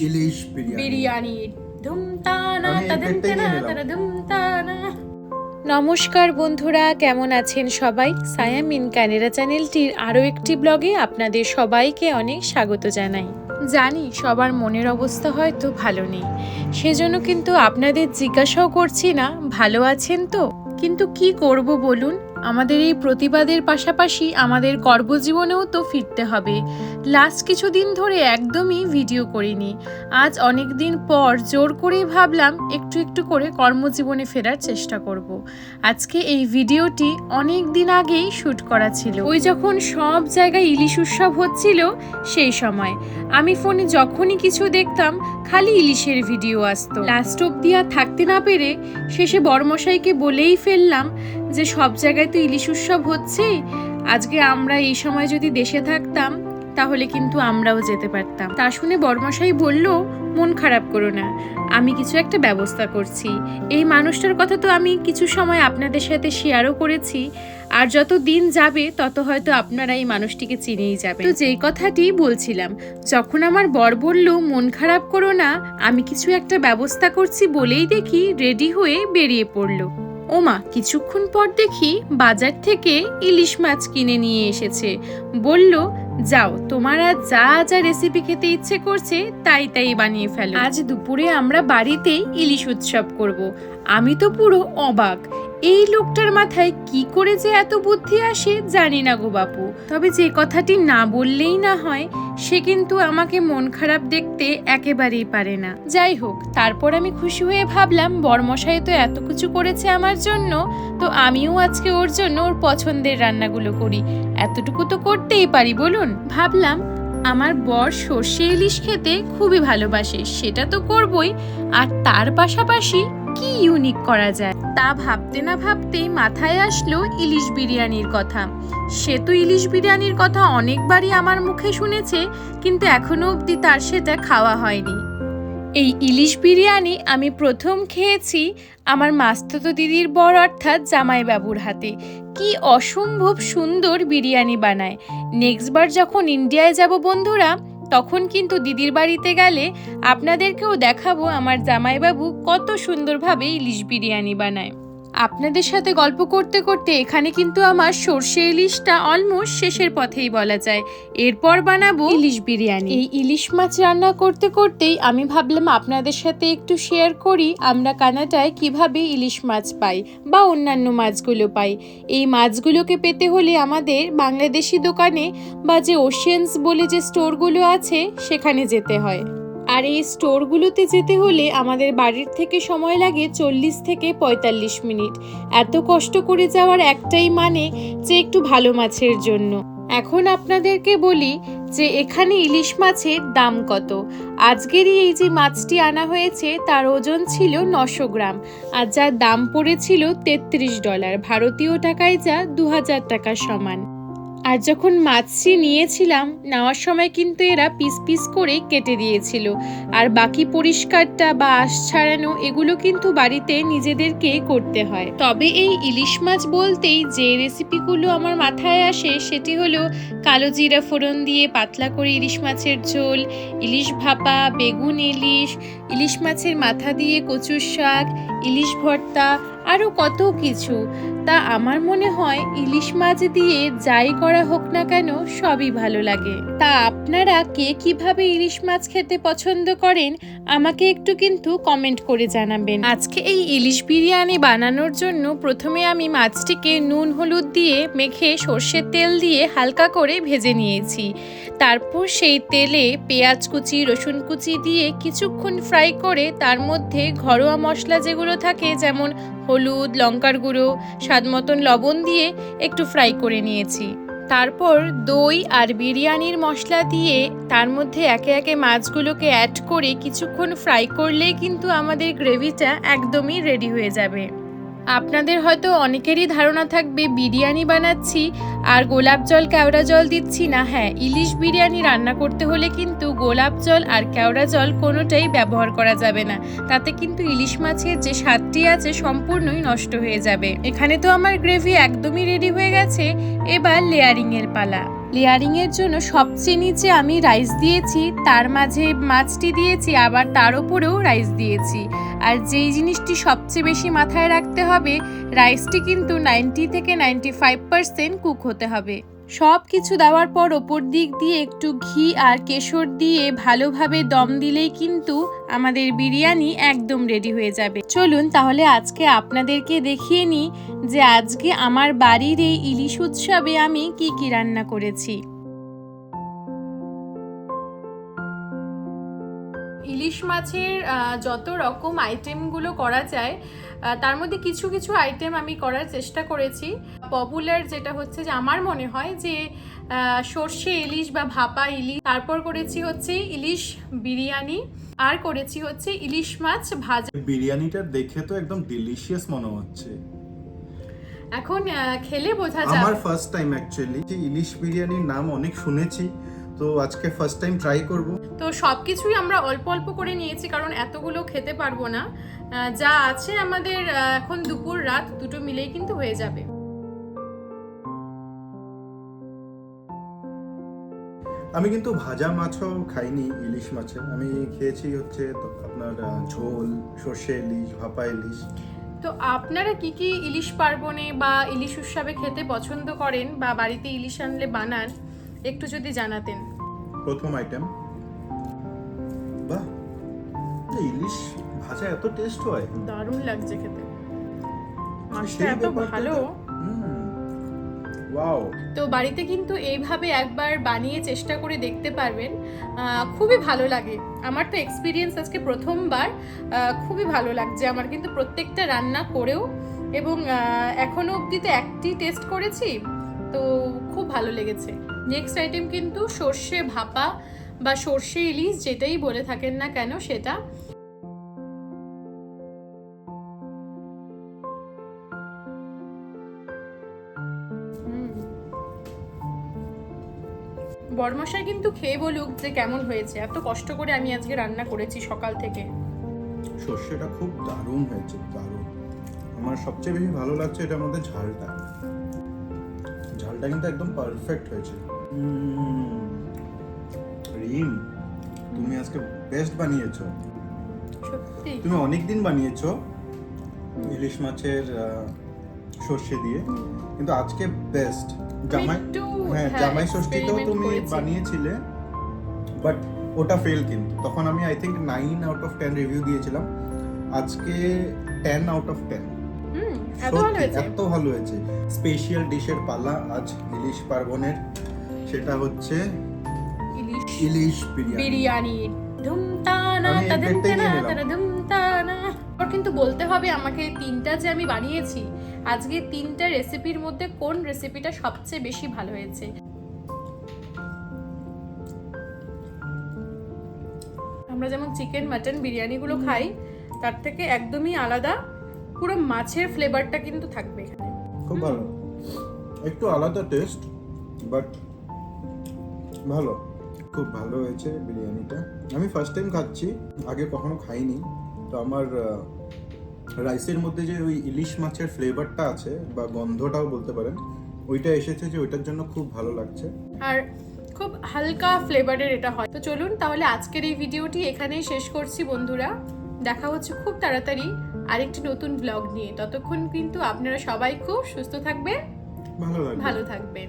ইলিশ বিরিয়ানি ধুমতানা নমস্কার বন্ধুরা কেমন আছেন সবাই? সায়ামিন ক্যানেরা চ্যানেলটির আরও একটি ব্লগে আপনাদের সবাইকে অনেক স্বাগত জানাই। জানি সবার মনের অবস্থা হয়তো ভালো নেই। সেজন্য কিন্তু আপনাদের জিজ্ঞাসাও করছি না ভালো আছেন তো? কিন্তু কি করব বলুন? আমাদের এই প্রতিবাদের পাশাপাশি আমাদের কর্মজীবনেও তো ফিরতে হবে। লাস্ট কিছুদিন ধরে একদমই ভিডিও করিনি। আজ অনেক দিন পর জোর করেই ভাবলাম একটু একটু করে কর্মজীবনে ফেরার চেষ্টা করব। আজকে এই ভিডিওটি অনেক দিন আগেই শ্যুট করা ছিল। ওই যখন সব জায়গায় ইলিশ উৎসব হচ্ছিল, সেই সময়। আমি ফোনে যখনই কিছু দেখতাম খালি ইলিশের ভিডিও আসতো। লাস্ট অব্দি আর থাকতে না পেরে শেষে বড়মশাইকে বলেই ফেললাম যে সব জায়গায় তো ইলিশ উৎসব হচ্ছে, আজকে আমরা এই সময় যদি দেশে থাকতাম, তাহলে কিন্তু আমরাও যেতে পারতাম। তা শুনে বর্মশাই বলল, মন খারাপ করো না, আমি কিছু একটা ব্যবস্থা করছি। এই মানুষটার কথা তো আমি কিছু সময় আপনাদের সাথে শেয়ারও করেছি আর যত দিন যাবে, তত হয়তো আপনারা এই মানুষটিকে চিনেই যাবে তো যেই কথাটি বলছিলাম, যখন আমার বর বলল, মন খারাপ করো না, আমি কিছু একটা ব্যবস্থা করছি বলেই দেখি রেডি হয়ে বেরিয়ে পড়ল। ওমা, কিছুক্ষণ পর দেখি বাজার থেকে ইলিশ মাছ কিনে নিয়ে এসেছে। বলল, যাও, তোমার আজ যা যা রেসিপি খেতে ইচ্ছে করছে, তাই তাই বানিয়ে ফেলো। আজ দুপুরে আমরা বাড়িতে ইলিশ উৎসব করব। আমি তো পুরো অবাক। এই লোকটার মাথায় কি করে যে এত বুদ্ধি আসে জানি না গো বাপু। তবে যে কথাটি না বললেই না হয়, সে কিন্তু আমাকে মন খারাপ দেখতে একেবারেই পারে না। যাই হোক, তারপর আমি খুশি হয়ে ভাবলাম, বরমশাই তো এত কিছু করেছে আমার জন্য, তো আমিও আজকে ওর জন্য ওর পছন্দের রান্নাগুলো করি। এতটুকু তো করতেই পারি, বলুন। ভাবলাম, আমার বর সর্ষে ইলিশ খেতে খুবই ভালোবাসে, সেটা তো করবই, আর তার পাশাপাশি কি ইউনিক করা যায়? তা ভাবতে না ভাবতেই মাথায় আসলো ইলিশ বিরিয়ানির কথা। সে তো ইলিশ বিরিয়ানির কথা অনেকবারই আমার মুখে শুনেছে, কিন্তু এখনও অবধি তার সেটা খাওয়া হয়নি। এই ইলিশ বিরিয়ানি আমি প্রথম খেয়েছি আমার মাস্তুতো দিদির বর অর্থাৎ জামাইবাবুর হাতে। কি অসম্ভব সুন্দর বিরিয়ানি বানায়। নেক্সট বার যখন ইন্ডিয়ায় যাব বন্ধুরা তখন কিন্তু দিদির বাড়িতে গেলে আপনাদেরকেও দেখাবো আমার জামাইবাবু কত সুন্দরভাবে ইলিশ বিরিয়ানি বানায়। আপনাদের সাথে গল্প করতে করতে এখানে কিন্তু আমার সর্ষে ইলিশটা অলমোস্ট শেষের পথেই বলা যায়। এরপর বানাবো ইলিশ বিরিয়ানি। এই ইলিশ মাছ রান্না করতে করতেই আমি ভাবলাম আপনাদের সাথে একটু শেয়ার করি আমরা কানাডায় কীভাবে ইলিশ মাছ পাই বা অন্যান্য মাছগুলো পাই। এই মাছগুলোকে পেতে হলে আমাদের বাংলাদেশি দোকানে বা যে ওশিয়ানস বলে যে স্টোরগুলো আছে, সেখানে যেতে হয়। আর এই স্টোরগুলোতে যেতে হলে আমাদের বাড়ির থেকে সময় লাগে চল্লিশ থেকে পঁয়তাল্লিশ মিনিট। এত কষ্ট করে যাওয়ার একটাই মানে যে একটু ভালো মাছের জন্য। এখন আপনাদেরকে বলি যে এখানে ইলিশ মাছের দাম কত। আজকেরই এই যে মাছটি আনা হয়েছে তার ওজন ছিল নশো গ্রাম আর যার দাম পড়েছিল তেত্রিশ ডলার। ভারতীয় টাকায় যা দু টাকার সমান। আর যখন মাছটি নিয়েছিলাম, নেওয়ার সময় কিন্তু এরা পিস পিস করে কেটে দিয়েছিল। আর বাকি পরিষ্কারটা বা আঁশ ছাড়ানো, এগুলো কিন্তু বাড়িতে নিজেদেরকে করতে হয়। তবে এই ইলিশ মাছ বলতেই যে রেসিপিগুলো আমার মাথায় আসে, সেটি হলো কালো জিরা ফোড়ন দিয়ে পাতলা করে ইলিশ মাছের ঝোল, ইলিশ ভাপা, বেগুন ইলিশ ইলিশ মাছের মাথা দিয়ে কচুর শাক, ইলিশ ভর্তা, আরও কত কিছু। তা আমার মনে হয় ইলিশ মাছ দিয়ে যাই করা হোক না কেন সবই ভালো লাগে। তা আপনারা কে কীভাবে ইলিশ মাছ খেতে পছন্দ করেন, আমাকে একটু কিন্তু কমেন্ট করে জানাবেন। আজকে এই ইলিশ বিরিয়ানি বানানোর জন্য প্রথমে আমি মাছটিকে নুন হলুদ দিয়ে মেখে সর্ষের তেল দিয়ে হালকা করে ভেজে নিয়েছি। তারপর সেই তেলে পেঁয়াজ কুচি, রসুন কুচি দিয়ে কিছুক্ষণ ফ্রাই করে তার মধ্যে ঘরোয়া মশলা যেগুলো থাকে, যেমন হলুদ, লঙ্কার গুঁড়ো, স্বাদ মতন লবণ দিয়ে একটু ফ্রাই করে নিয়েছি। তারপর দই আর বিরিয়ানির মশলা দিয়ে তার মধ্যে একে একে মাছগুলোকে অ্যাড করে কিছুক্ষণ ফ্রাই করলেই কিন্তু আমাদের গ্রেভিটা একদমই রেডি হয়ে যাবে। আপনাদের হয়তো অনেকেরই ধারণা থাকবে, বিরিয়ানি বানাচ্ছি আর গোলাপ জল, কেওড়া জল দিচ্ছি না। হ্যাঁ ইলিশ বিরিয়ানি রান্না করতে হলে কিন্তু গোলাপ জল আর কেওড়া জল কোনোটাই ব্যবহার করা যাবে না। তাতে কিন্তু ইলিশ মাছের যে স্বাদটি আছে সম্পূর্ণই নষ্ট হয়ে যাবে। এখানে তো আমার গ্রেভি একদমই রেডি হয়ে গেছে। এবার লেয়ারিংয়ের পালা। লেয়ারিংয়ের জন্য সবচেয়ে নিচে আমি রাইস দিয়েছি, তার মাঝে মাছটি দিয়েছি, আবার তার উপরেও রাইস দিয়েছি। আর যেই জিনিসটি সবচেয়ে বেশি মাথায় রাখতে হবে, রাইসটি কিন্তু নাইনটি থেকে নাইনটি ফাইভ পার্সেন্ট কুক হতে হবে। সব কিছু দেওয়ার পর ওপর দিক দিয়ে একটু ঘি আর কেশর দিয়ে ভালোভাবে দম দিলেই কিন্তু আমাদের বিরিয়ানি একদম রেডি হয়ে যাবে। চলুন তাহলে আজকে আপনাদেরকে দেখিয়ে নিই যে আজকে আমার বাড়ির এই ইলিশ উৎসবে আমি কি কি রান্না করেছি। ইলিশ মাছের যত রকম আইটেমগুলো করা যায় তার মধ্যে কিছু কিছু আইটেম আমি করার চেষ্টা করেছি। পপুলার যেটা হচ্ছে যে আমার মনে হয় যে সর্ষে ইলিশ বা ভাপা ইলিশ তারপর করেছি হচ্ছে ইলিশ বিরিয়ানি আর করেছি হচ্ছে ইলিশ মাছ ভাজা। বিরিয়ানিটা দেখে তো একদম ডিলিশিয়াস মনে হচ্ছে। এখন খেলে বোঝা আমার যাবে ফার্স্ট টাইম অ্যাকচুয়ালি যে ইলিশ বিরিয়ানির নাম অনেক শুনেছি তো আজকে ফার্স্ট টাইম ট্রাই করব। তো সব কিছুই আমরা অল্প অল্প করে নিয়েছি কারণ এতগুলো খেতে পারব না। যা আছে আমাদের এখন দুপুর রাত দুটো মিলেই কিন্তু হয়ে যাবে। আমি কিন্তু ভাজা মাছও খাইনি ইলিশ মাছের। আমি খেয়েছি হচ্ছে আপনার ঝোল সর্ষে ইলিশ ভাপা ইলিশ। তো আপনারা কি কি ইলিশ পার্বণে বা ইলিশ উৎসবে খেতে পছন্দ করেন বা বাড়িতে ইলিশ আনলে বানান একটু যদি জানাতেন। প্রথম আইটেম এই ইলিশ ভাজা এত টেস্ট হয়। দারুণ লাগছে খেতে। মাছটা এত ভালো। তো- ওয়াও তো বাড়িতে কিন্তু এইভাবে একবার বানিয়ে চেষ্টা করে দেখতে পারবেন। খুবই ভালো লাগে। আমার তো এক্সপিরিয়েন্স আজকে প্রথমবার। খুবই ভালো লাগছে আমার কিন্তু প্রত্যেকটা রান্না করেও। এবং আহ, এখনও অবধি তো একটি টেস্ট করেছি। তো খুব ভালো লেগেছে। নেক্সট আইটেম কিন্তু সর্ষে ভাপা। বা সর্ষে ইলিশ যেটাই বলে থাকেন না কেন সেটা। বরমশাই কিন্তু খেয়ে বলুক যে কেমন হয়েছে। এত কষ্ট করে আমি আজকে রান্না করেছি সকাল থেকে। সর্ষেটা খুব দারুণ হয়েছে, দারুণ। আমার সবচেয়ে বেশি ভালো লাগছে এটার মধ্যে ঝালটা। ঝালটা কিন্তু একদম পারফেক্ট হয়েছে। রিম তুমি আজকে বেস্ট বানিয়েছো। সত্যি? তুমি অনেক দিন বানিয়েছো ইলিশ মাছের সর্ষে দিয়ে কিন্তু আজকে বেস্ট জামাই হ্যাঁ হ্যাঁ, জামাই ষষ্ঠীতেও তুমি বানিয়েছিলে বাট ওটা ফেল কিন্তু। তখন আমি I think nine out of ten review দিয়েছিলাম। আজকে টেন আউট অফ টেন এত ভালো হয়েছে। স্পেশাল ডিশের পালা আজ ইলিশ পার্বণের। সেটা হচ্ছে ইলিশ বিরিয়ানি। প্লেটটাই তানা নিয়ে তারা কিন্তু বলতে হবে আমাকে তিনটা যে আমি বানিয়েছি আজকে তিনটা রেসিপির মধ্যে কোন রেসিপিটা সবচেয়ে বেশি ভালো হয়েছে? আমরা যেমন চিকেন মাটন বিরিয়ানিগুলো খাই তার থেকে একদমই আলাদা পুরো মাছের ফ্লেভারটা কিন্তু থাকবে এখানে। খুব ভালো। একটু আলাদা টেস্ট বাট ভালো। খুব ভালো হয়েছে বিরিয়ানিটা। আমি ফার্স্ট টাইম খাচ্ছি আগে কখনো খাইনি। তো আমার রাইসের মধ্যে যে ওই ইলিশ মাছের ফ্লেভারটা আছে বা গন্ধটাও বলতে পারেন ওইটা এসেছে যে ওইটার জন্য খুব ভালো লাগছে। আর খুব হালকা ফ্লেভারের এটা হয়। তো চলুন তাহলে আজকের এই ভিডিওটি এখানেই শেষ করছি বন্ধুরা। দেখা হচ্ছে খুব তাড়াতাড়ি আরেকটি নতুন ব্লগ নিয়ে। ততক্ষণ কিন্তু আপনারা সবাই খুব সুস্থ থাকবেন। ভালো ভালো থাকবেন।